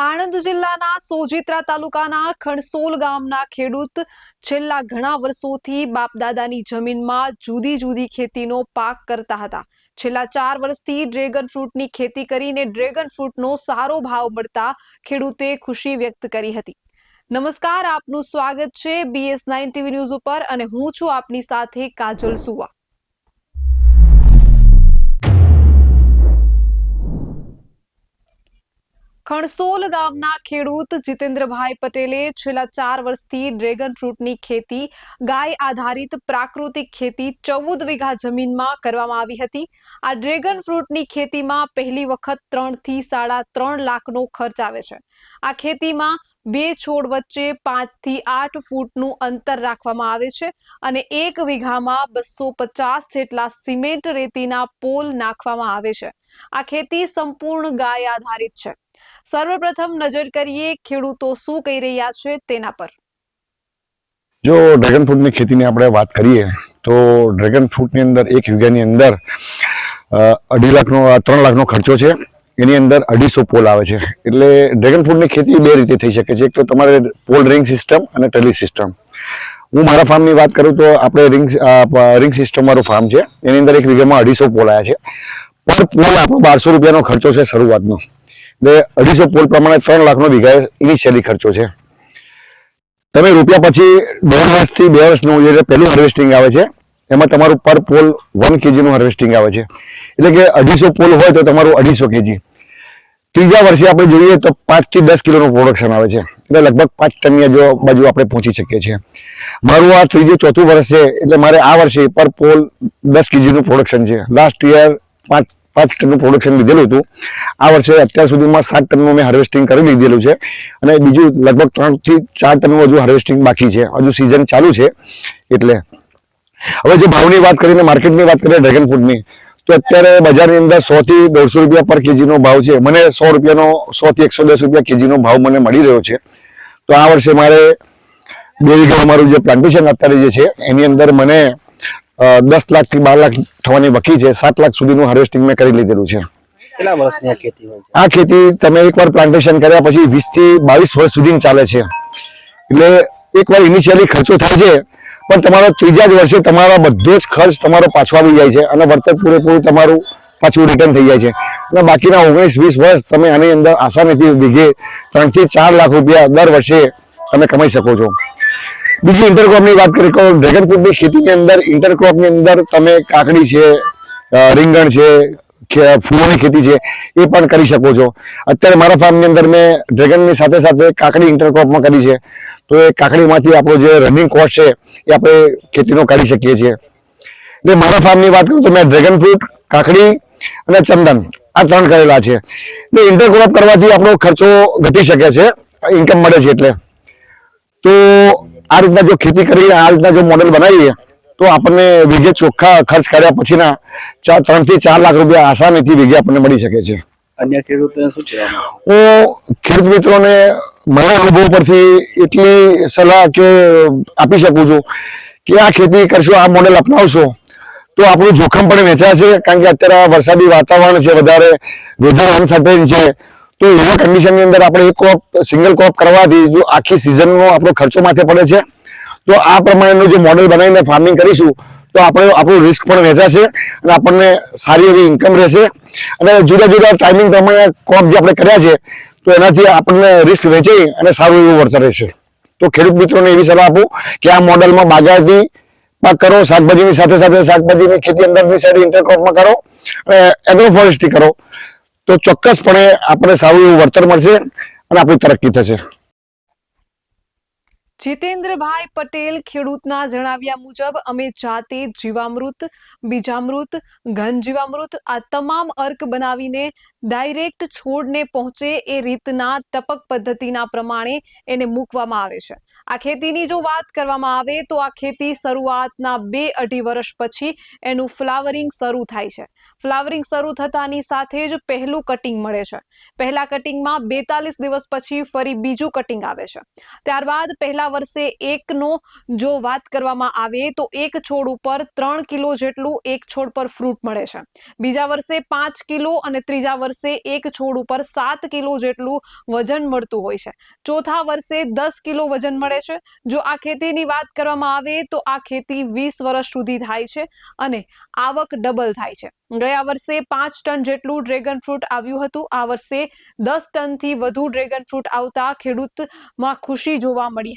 આણંદ જિલ્લાના સોજિત્રા તાલુકાના ખણસોલ ગામના ખેડૂત છેલ્લા ઘણા વર્ષોથી બાપદાદાની જમીનમાં જુદી જુદી ખેતીનો પાક કરતા હતા. છેલ્લા ચાર વર્ષથી ડ્રેગન ફ્રૂટની ખેતી કરીને ડ્રેગન ફ્રૂટનો સારો ભાવ મળતા ખેડૂતે ખુશી વ્યક્ત કરી હતી. નમસ્કાર, આપનું સ્વાગત છે બીએસ નાઇન ટીવી ન્યૂઝ ઉપર અને હું છું આપની સાથે કાજલ સુવા. ખણસોલ ગામના ખેડૂત જીતેન્દ્રભાઈ પટેલે છેલ્લા ચાર વર્ષથી ડ્રેગન ફ્રૂટની ખેતી, ગાય આધારિત પ્રાકૃતિક ખેતી ચૌદ વીઘા જમીનમાં કરવામાં આવી હતી. આ ડ્રેગન ફ્રૂટની ખેતીમાં પહેલી વખત ત્રણથી સાડા ત્રણ લાખનો ખર્ચ આવે છે. આ ખેતીમાં બે છોડ વચ્ચે પાંચથી આઠ ફૂટનું અંતર રાખવામાં આવે છે અને એક વીઘામાં બસો પચાસ જેટલા સિમેન્ટ રેતીના પોલ નાખવામાં આવે છે. આ ખેતી સંપૂર્ણ ગાય આધારિત છે. સર્વપ્રથમ નજર કરીએ ખેડૂતો શું કહી રહ્યા છે તેના પર. જો ડ્રેગન ફ્રૂટની ખેતીની આપણે વાત કરીએ, તો ડ્રેગન ફ્રૂટની અંદર એક વીઘાની અંદર અઢી લાખનો, ત્રણ લાખનો ખર્ચો છે. એની અંદર અઢીસો પોલ આવે છે. એટલે ડ્રેગન ફ્રૂટની ખેતી બે રીતે થઈ શકે છે. એક તો તમારે પોલ રિંગ સિસ્ટમ અને ટલી સિસ્ટમ. હું મારા ફાર્મની વાત કરું તો આપણે રિંગ રિંગ સિસ્ટમ વાળું ફાર્મ છે. એની અંદર એક વીઘામાં અઢીસો પોલ આવ્યા છે. પર પોલ આપણો બારસો રૂપિયાનો ખર્ચો છે શરૂઆતનો. એટલે અઢીસો પોલ પ્રમાણે ત્રણ લાખનો વીઘાએ ઇનિશિયલી ખર્ચો છે. તમે રૂપિયા પછી દોઢ વર્ષથી બે વર્ષનું જે પહેલું હાર્વેસ્ટિંગ આવે છે, એમાં તમારું પર પોલ વન કેજીનું હાર્વેસ્ટિંગ આવે છે. એટલે કે અઢીસો પોલ હોય તો તમારું અઢીસો કેજી ત્રીજા વર્ષે આપણે જોઈએ તો પાંચથી દસ કિલોનું પ્રોડક્શન આવે છે. એટલે લગભગ પાંચ ટનની જો બાજુ આપણે પહોંચી શકીએ છીએ. મારું આ ત્રીજું ચોથું વર્ષ છે, એટલે મારે આ વર્ષે પર પોલ દસ કેજીનું પ્રોડક્શન છે. લાસ્ટ યર પાંચ પાંચ ટનનું પ્રોડક્શન લીધેલું હતું. આ વર્ષે અત્યાર સુધીમાં સાત ટનનું મેં હાર્વેસ્ટિંગ કરી લીધેલું છે. અને બીજું લગભગ ત્રણથી ચાર ટનનું હજુ હાર્વેસ્ટિંગ બાકી છે. હજુ સિઝન ચાલુ છે. એટલે હવે જો ભાવની વાત કરીને માર્કેટની વાત કરીએ ડ્રેગન ફ્રૂટની તો અત્યારે બજારની અંદર સો થી દોઢસો રૂપિયા પર કેજીનો ભાવ છે. મને સો રૂપિયાનો, સો થી એકસો દસ રૂપિયા કેજીનો ભાવ મને મળી રહ્યો છે. તો આ વર્ષે મારે બે વીઘા અમારું જે પ્લાન્ટેશન અત્યારે જે છે, એની અંદર મને દસ લાખથી બાર લાખ થવાની વકી છે. સાત લાખ સુધીનું હાર્વેસ્ટિંગ મેં કરી લીધેલું છે. કેટલા વર્ષની આ ખેતી હોય આ ખેતી તમે એકવાર પ્લાન્ટેશન કર્યા પછી વીસથી બાવીસ વર્ષ સુધી ચાલે છે. એટલે એકવાર ઇનિશિયલી ખર્ચો થાય છે પણ તમારો ત્રીજા જ વર્ષે તમારો બધો જ ખર્ચ તમારો પાછો આવી જાય છે અને વળતર પૂરેપૂરું તમારું પાછું રિટર્ન થઈ જાય છે. અને બાકીના ઓગણીસ વીસ વર્ષ તમે આની અંદર આસાનીથી વીઘે ત્રણથી ચાર લાખ રૂપિયા દર વર્ષે તમે કમાઈ શકો છો. બીજી ઇન્ટરક્રોપની વાત કરીએ તો ડ્રેગન ફ્રૂટની ખેતીની અંદર ઇન્ટરક્રોપની અંદર તમે કાકડી છે રીંગણ છે ફૂલોની ખેતી છે, એ પણ કરી શકો છો. અત્યારે મારા ફાર્મની અંદર મેં ડ્રેગનની સાથે સાથે કાકડી ઇન્ટરક્રોપમાં કરી છે. તો એ કાકડીમાંથી આપણો જે રનિંગ કોસ્ટ છે, એ આપણે ખેતીનો કાઢી શકીએ છીએ. એટલે મારા ફાર્મની વાત કરું તો મેં ડ્રેગન ફ્રૂટ કાકડી અને ચંદન, આ ત્રણ કરેલા છે. એટલે ઇન્ટરક્રોપ કરવાથી આપણો ખર્ચો ઘટી શકે છે ઇન્કમ મળે છે એટલે. તો આ રીતના જો ખેતી કરીને આ રીતના જો મોડેલ બનાવીએ તો આપણને વીઘે ચોખ્ખા ખર્ચ કર્યા પછીના ચાર ત્રણથી ચાર લાખ રૂપિયા આસાનીથી વીઘે આપણને મળી શકે છે. અન્ય ખેડૂતોને શું હું ખેડૂત મિત્રોને મારા અનુભવ પરથી એટલી સલાહ કે આપી શકું છું કે આ ખેતી કરશો આ મોડેલ અપનાવશો તો આપણું જોખમ પણ વેચાશે કારણ કે અત્યારે વરસાદી વાતાવરણ છે વધારે વેધર અનસર્ટેન છે તો એવા કન્ડિશનની અંદર આપણે એક ક્રોપ સિંગલ ક્રોપ કરવાથી જો આખી સિઝનનો આપણો ખર્ચો માથે પડે છે. તો આ પ્રમાણેનું જે મોડેલ બનાવીને ફાર્મિંગ કરીશું, તો આપણે આપણું રિસ્ક પણ વેચાશે અને આપણને સારી એવી ઇન્કમ રહેશે. અને જુદા જુદા ટાઈમિંગ પ્રમાણે ક્રોપ જે આપણે કર્યા છે, તો એનાથી આપણને રિસ્ક વેચાઈ અને સારું એવું વળતર રહેશે. તો ખેડૂત મિત્રોને એવી સલાહ આપું કે આ મોડેલમાં બાગાયતી પાક કરો, શાકભાજીની સાથે સાથે શાકભાજીની ખેતી અંદરની સાઈડ ઇન્ટરક્રોપમાં કરો, અને એગ્રોફોરેસ્ટ્રી કરો. તો ચોક્કસપણે આપણે સારું એવું વળતર મળશે અને આપણી તરક્કી થશે. જીતેન્દ્રભાઈ પટેલ ખેડૂતના જણાવ્યા મુજબ, અમે જાતે જીવામૃત, બીજામૃત ઘન જીવામૃત આ તમામ અર્ક બનાવીને ડાયરેક્ટ છોડને પહોંચે એ રીતના ટપક પદ્ધતિના પ્રમાણે એને મૂકવામાં આવે છે. આ ખેતીની જો વાત કરવામાં આવે તો આ ખેતી શરૂઆતના બે અઢી વર્ષ પછી એનું ફ્લાવરિંગ શરૂ થાય છે. ફ્લાવરિંગ શરૂ થતાની સાથે જ પહેલું કટિંગ મળે છે. પહેલા કટિંગમાં બેતાલીસ દિવસ પછી ફરી બીજું કટિંગ આવે છે. ત્યારબાદ પહેલા વર્ષે એકનો જો વાત કરવામાં આવે તો એક છોડ ઉપર ત્રણ કિલો જેટલું એક છોડ પર ફ્રૂટ મળે છે. બીજા વર્ષે પાંચ કિલો અને ત્રીજા વર્ષે એક છોડ ઉપર સાત કિલો જેટલું વજન મળતું હોય છે. ચોથા વર્ષે દસ કિલો વજન મળે છે. જો આ ખેતીની વાત કરવામાં આવે તો આ ખેતી વીસ વર્ષ સુધી થાય છે અને આવક ડબલ થાય છે. ગયા વર્ષે પાંચ ટન જેટલું ડ્રેગન ફ્રૂટ આવ્યું હતું. આ વર્ષે દસ ટનથી વધુ ડ્રેગન ફ્રૂટ આવતા ખેડૂતમાં ખુશી જોવા મળી